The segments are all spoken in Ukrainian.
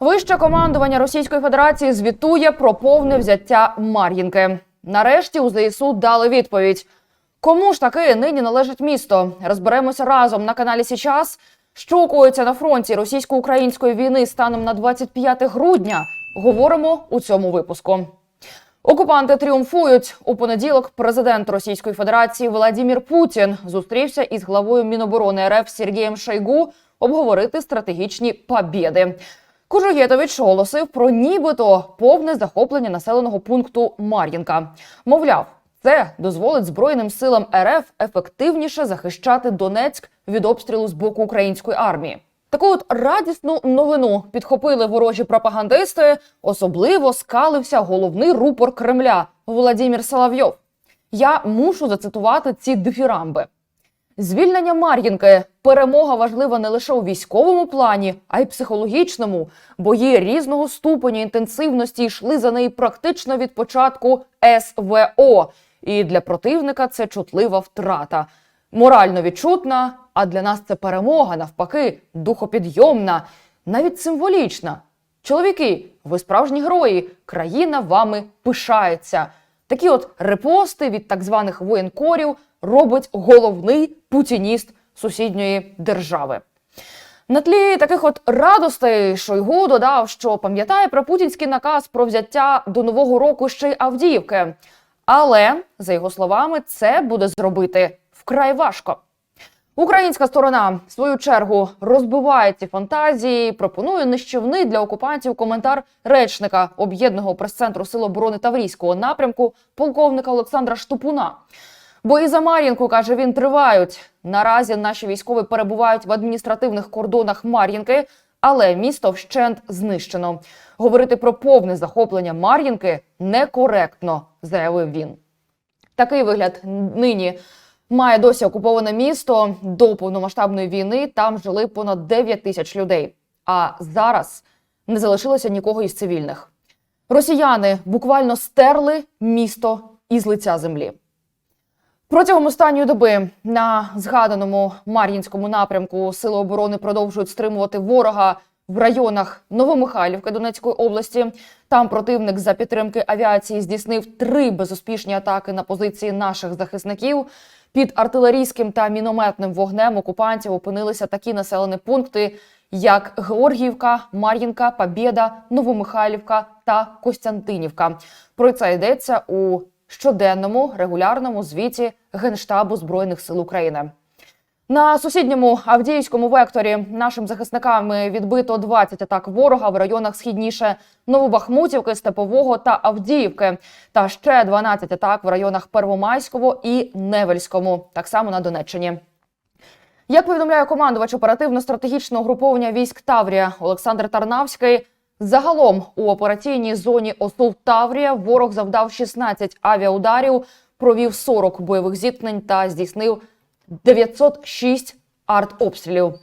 Вище командування Російської Федерації звітує про повне взяття Мар'їнки. Нарешті у ЗСУ дали відповідь. Кому ж таки нині належить місто? Розберемося разом на каналі Січас. Що коїться на фронті російсько-української війни станом на 25 грудня? Говоримо у цьому випуску. Окупанти тріумфують у понеділок. Президент Російської Федерації Владімір Путін зустрівся із главою Міноборони РФ Сергієм Шойгу обговорити стратегічні побєди. Кужугетович оголосив про нібито повне захоплення населеного пункту Мар'їнка. Мовляв, це дозволить Збройним силам РФ ефективніше захищати Донецьк від обстрілу з боку української армії. Таку от радісну новину підхопили ворожі пропагандисти. Особливо скалився головний рупор Кремля Володимир Соловйов. Я мушу зацитувати ці дифірамби. Звільнення Мар'їнки перемога важлива не лише у військовому плані, а й психологічному. Бої різного ступеня інтенсивності йшли за неї практично від початку СВО. І для противника це чутлива втрата. Морально відчутна, а для нас це перемога, навпаки, духопідйомна, навіть символічна. Чоловіки, ви справжні герої, країна вами пишається. Такі от репости від так званих воєнкорів робить головний путініст сусідньої держави. На тлі таких от радостей Шойгу додав, що пам'ятає про путінський наказ про взяття до нового року ще й Авдіївки. Але, за його словами, це буде зробити вкрай важко. Українська сторона, в свою чергу, розбиває ці фантазії, пропонує нищівний для окупантів коментар речника об'єднаного прес-центру Сил оборони Таврійського напрямку полковника Олександра Штупуна. Бої за Мар'їнку, каже він, тривають. Наразі наші військові перебувають в адміністративних кордонах Мар'їнки, але місто вщент знищено. Говорити про повне захоплення Мар'їнки некоректно, заявив він. Такий вигляд нині має досі окуповане місто. До повномасштабної війни там жили понад 9 тисяч людей. А зараз не залишилося нікого із цивільних. Росіяни буквально стерли місто із лиця землі. Протягом останньої доби на згаданому Мар'їнському напрямку Сили оборони продовжують стримувати ворога в районах Новомихайлівки Донецької області. Там противник за підтримки авіації здійснив три безуспішні атаки на позиції наших захисників. Під артилерійським та мінометним вогнем окупантів опинилися такі населені пункти, як Георгіївка, Мар'їнка, Побєда, Новомихайлівка та Костянтинівка. Про це йдеться у щоденному регулярному звіті Генштабу Збройних сил України. На сусідньому Авдіївському векторі нашим захисниками відбито 20 атак ворога в районах східніше Новобахмутівки, Степового та Авдіївки, та ще 12 атак в районах Первомайського і Невельському, так само на Донеччині. Як повідомляє командувач оперативно-стратегічного груповання військ Таврія Олександр Тарнавський, загалом у операційній зоні ОСУВ Таврія ворог завдав 16 авіаударів, провів 40 бойових зіткнень та здійснив 906 артобстрілів.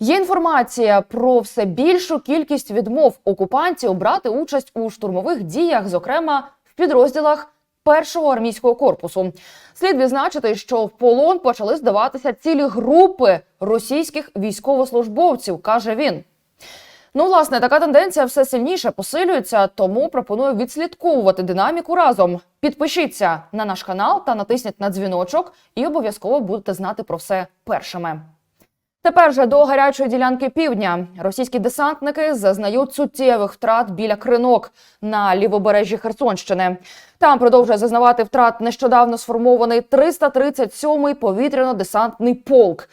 Є інформація про все більшу кількість відмов окупантів брати участь у штурмових діях, зокрема в підрозділах першого армійського корпусу. Слід відзначити, що в полон почали здаватися цілі групи російських військовослужбовців, каже він. Ну, власне, така тенденція все сильніше посилюється, тому пропоную відслідковувати динаміку разом. Підпишіться на наш канал та натисніть на дзвіночок, і обов'язково будете знати про все першими. Тепер же до гарячої ділянки півдня російські десантники зазнають суттєвих втрат біля кринок на лівобережжі Херсонщини. Там продовжує зазнавати втрат нещодавно сформований 337-й повітряно-десантний полк.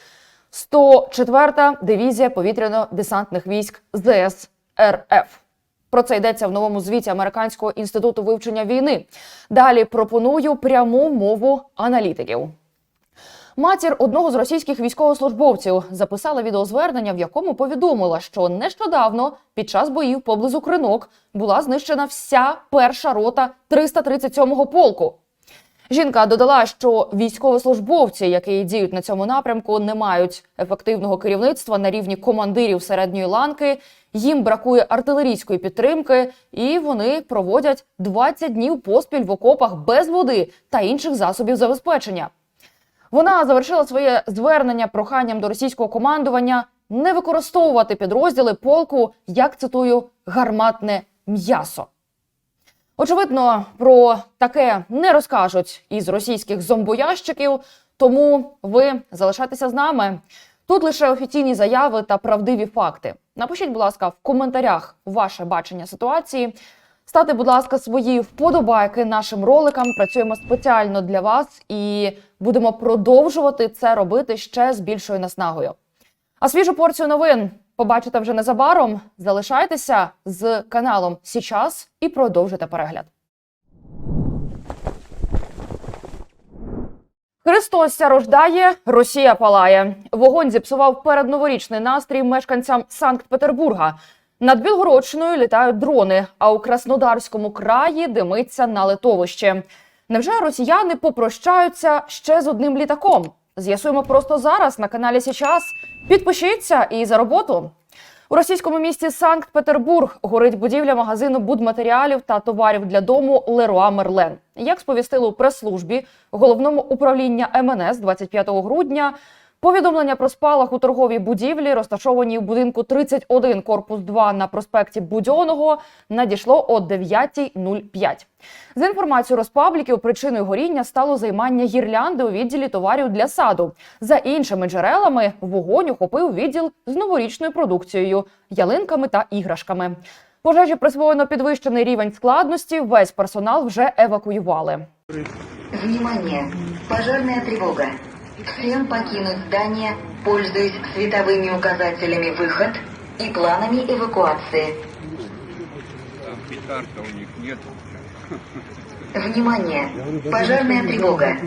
104-та дивізія повітряно-десантних військ ЗС РФ. Про це йдеться в новому звіті Американського інституту вивчення війни. Далі пропоную пряму мову аналітиків. Матір одного з російських військовослужбовців записала відеозвернення, в якому повідомила, що нещодавно під час боїв поблизу кринок була знищена вся перша рота 337-го полку. Жінка додала, що військовослужбовці, які діють на цьому напрямку, не мають ефективного керівництва на рівні командирів середньої ланки. Їм бракує артилерійської підтримки, і вони проводять 20 днів поспіль в окопах без води та інших засобів забезпечення. Вона завершила своє звернення проханням до російського командування не використовувати підрозділи полку, як цитую, гарматне м'ясо. Очевидно, про таке не розкажуть із російських зомбоящиків, тому ви залишайтеся з нами. Тут лише офіційні заяви та правдиві факти. Напишіть, будь ласка, в коментарях ваше бачення ситуації. Ставте, будь ласка, свої вподобайки нашим роликам. Працюємо спеціально для вас і будемо продовжувати це робити ще з більшою наснагою. А свіжу порцію новин побачите вже незабаром. Залишайтеся з каналом Січас і продовжуйте перегляд. Христос рождає, Росія палає. Вогонь зіпсував передноворічний настрій мешканцям Санкт-Петербурга. Над Білгородщиною літають дрони, а у Краснодарському краї димиться на литовище. Невже росіяни попрощаються ще з одним літаком? З'ясуємо просто зараз на каналі Січас. Підпишіться і за роботу. У російському місті Санкт-Петербург горить будівля магазину будматеріалів та товарів для дому Леруа Мерлен. Як сповістили у прес-службі головному управління МНС 25 грудня. Повідомлення про спалах у торговій будівлі, розташованій в будинку 31, корпус 2 на проспекті Будьоного, надійшло о 9.05. За інформацією Роспабліків, причиною горіння стало займання гірлянди у відділі товарів для саду. За іншими джерелами, вогонь охопив відділ з новорічною продукцією, ялинками та іграшками. Пожежі присвоєно підвищений рівень складності. Весь персонал вже евакуювали. Внимание! Пожарная тревога. Всем покинуть здание, пользуясь световыми указателями «Выход» и планами эвакуации. Там у них нет. Внимание! Пожарная тревога.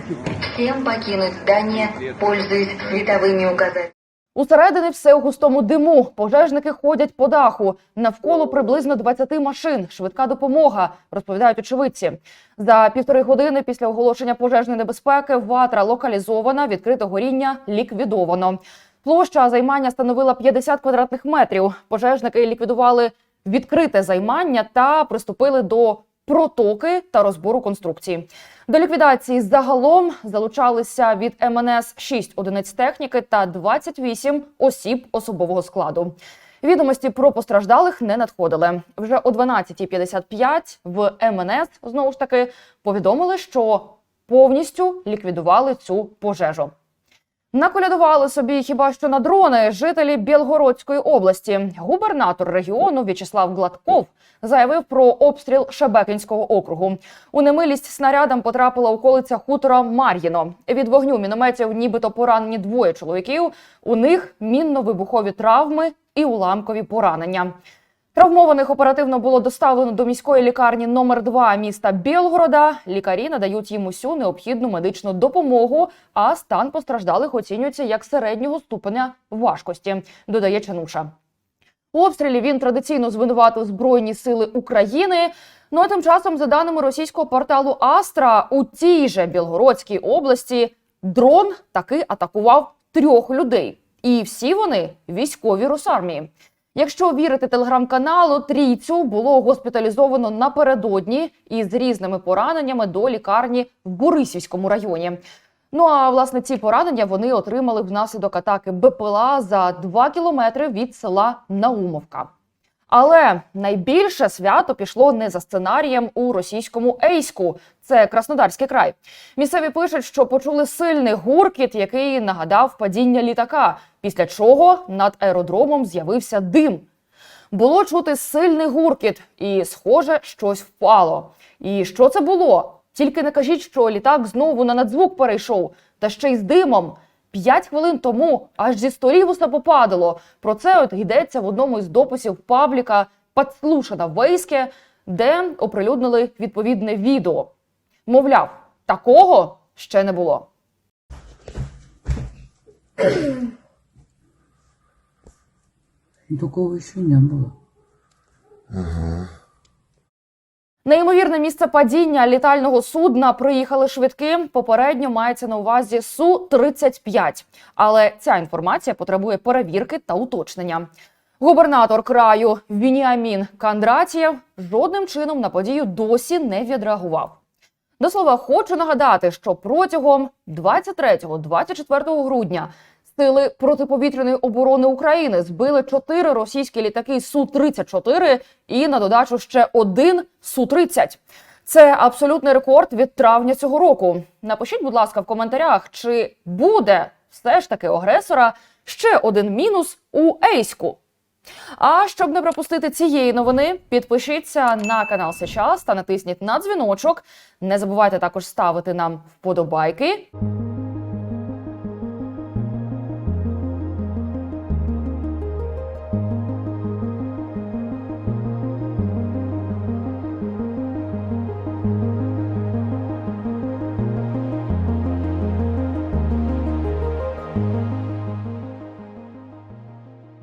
Всем покинуть здание, пользуясь световыми указателями. Усередині все у густому диму. Пожежники ходять по даху. Навколо приблизно 20 машин. Швидка допомога, розповідають очевидці. За півтори години після оголошення пожежної небезпеки ватра локалізована, відкрите горіння ліквідовано. Площа займання становила 50 квадратних метрів. Пожежники ліквідували відкрите займання та приступили до протоки та розбору конструкції. До ліквідації загалом залучалися від МНС 6 одиниць техніки та 28 осіб особового складу. Відомості про постраждалих не надходили. Вже о 12.55 в МНС знову ж таки повідомили, що повністю ліквідували цю пожежу. Наколядували собі хіба що на дрони жителі Білгородської області. Губернатор регіону В'ячеслав Гладков заявив про обстріл Шебекінського округу. У немилість снарядам потрапила околиця хутора Мар'їно. Від вогню мінометів нібито поранені двоє чоловіків. У них мінно-вибухові травми і уламкові поранення. Травмованих оперативно було доставлено до міської лікарні номер 2 міста Білгорода. Лікарі надають їм усю необхідну медичну допомогу, а стан постраждалих оцінюється як середнього ступеня важкості, додає Чануша. У обстрілі він традиційно звинуватив Збройні сили України. Ну а тим часом, за даними російського порталу Астра, у тій же Білгородській області дрон таки атакував трьох людей, і всі вони військові Росармії. Якщо вірити телеграм-каналу, трійцю було госпіталізовано напередодні із різними пораненнями до лікарні в Борисівському районі. Ну а власне ці поранення вони отримали внаслідок атаки БПЛА за 2 кілометри від села Наумовка. Але найбільше свято пішло не за сценарієм у російському Ейську, це Краснодарський край. Місцеві пишуть, що почули сильний гуркіт, який нагадав падіння літака. Після чого над аеродромом з'явився дим. Було чути сильний гуркіт, і, схоже, щось впало. І що це було? Тільки не кажіть, що літак знову на надзвук перейшов, та ще й з димом. П'ять хвилин тому аж зі столів усе попадало. Про це от йдеться в одному із дописів пабліка «Подслушано Вейське, де оприлюднили відповідне відео. Мовляв, такого ще не було. Такого еще не Неймовірне місце падіння літального судна приїхали швидки. Попередньо мається на увазі су 35 Але ця інформація потребує перевірки та уточнення. Губернатор краю Вініамін Кандратієв жодним чином на подію досі не відреагував. До слова, хочу нагадати, що протягом 23-24 грудня Сили протиповітряної оборони України збили чотири російські літаки су 34 і на додачу ще один су 30 Це абсолютний рекорд від травня цього року. Напишіть, будь ласка, в коментарях, чи буде все ж таки агресора ще один мінус у Ейську. А щоб не пропустити цієї новини, підпишіться на канал Сейчас та натисніть на дзвіночок. Не забувайте також ставити нам вподобайки.